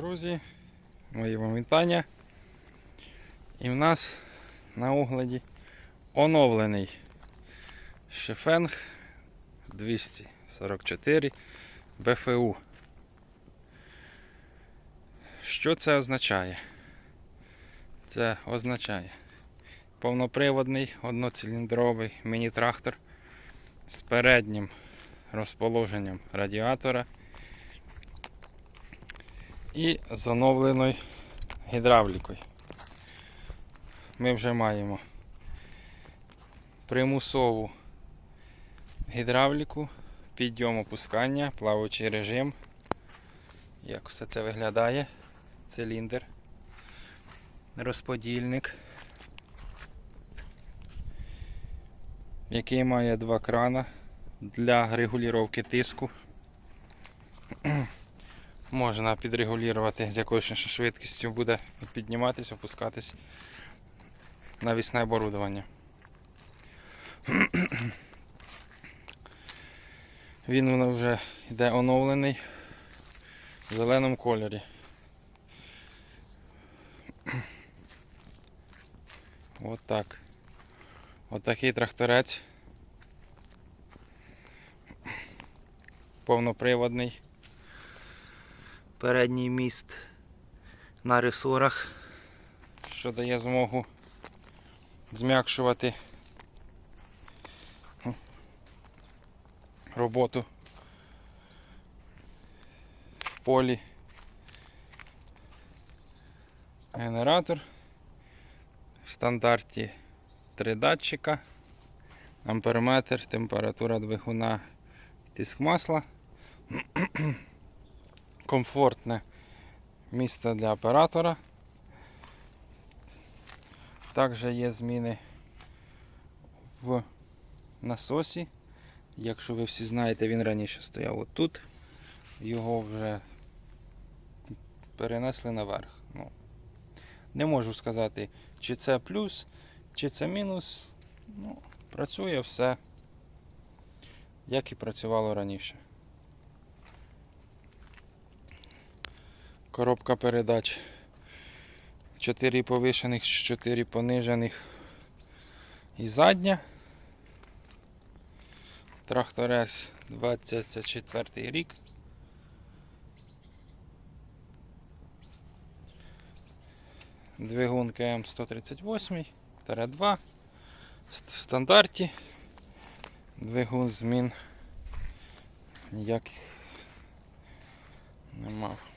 Друзі, мої вам вітання. І в нас на огляді оновлений Шефенг 244 БФУ. Що це означає? Це означає повноприводний одноциліндровий міні-трактор з переднім розположенням радіатора і з оновленою гідравлікою. Ми вже маємо примусову гідравліку, підйом опускання, плаваючий режим. Як все це виглядає? Циліндр, розподільник, який має два крана для регулювання тиску. Можна підрегулювати, з якою швидкістю буде підніматися, опускатись навісне оборудовання. Він вже йде оновлений в зеленому кольорі. От так. От такий тракторець. Повноприводний. Передній міст на ресорах, що дає змогу зм'якшувати ну, роботу в полі. Генератор в стандарті три датчика, амперметр, температура двигуна, тиск масла. Комфортне місце для оператора. Також є зміни в насосі. Якщо ви всі знаєте, він раніше стояв отут. Його вже перенесли наверх. Ну, не можу сказати, чи це плюс, чи це мінус. Ну, працює все, як і працювало раніше. Коробка передач. 4 повишених, 4 понижених і задня. Тракторець 24 рік. Двигун КМ 138, 2 в стандарті. Двигун змін ніяких не мав.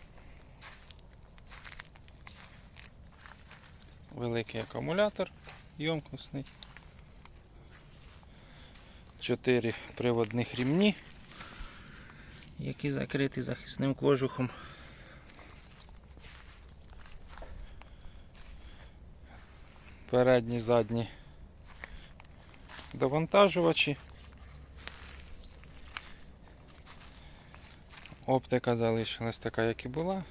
Великий акумулятор ємкісний. 4 приводних рівні, які закриті захисним кожухом. Передні, задні довантажувачі. Оптика залишилась така, як і була.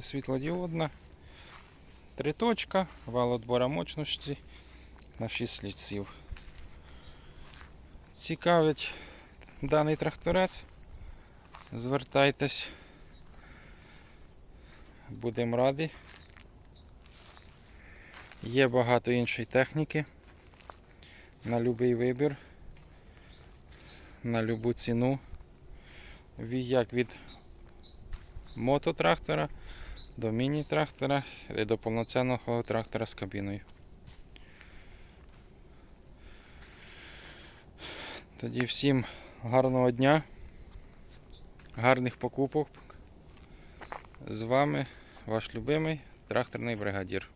Світлодіодна. Три точка, вал отбора мощності на 6 ліців. Цікавить даний тракторець. Звертайтесь. Будемо раді. Є багато іншої техніки на будь-який вибір, на будь-яку ціну. Як від мототрактора до міні-трактора і до повноцінного трактора з кабіною. Тоді всім гарного дня, гарних покупок. З вами ваш любимий тракторний бригадір.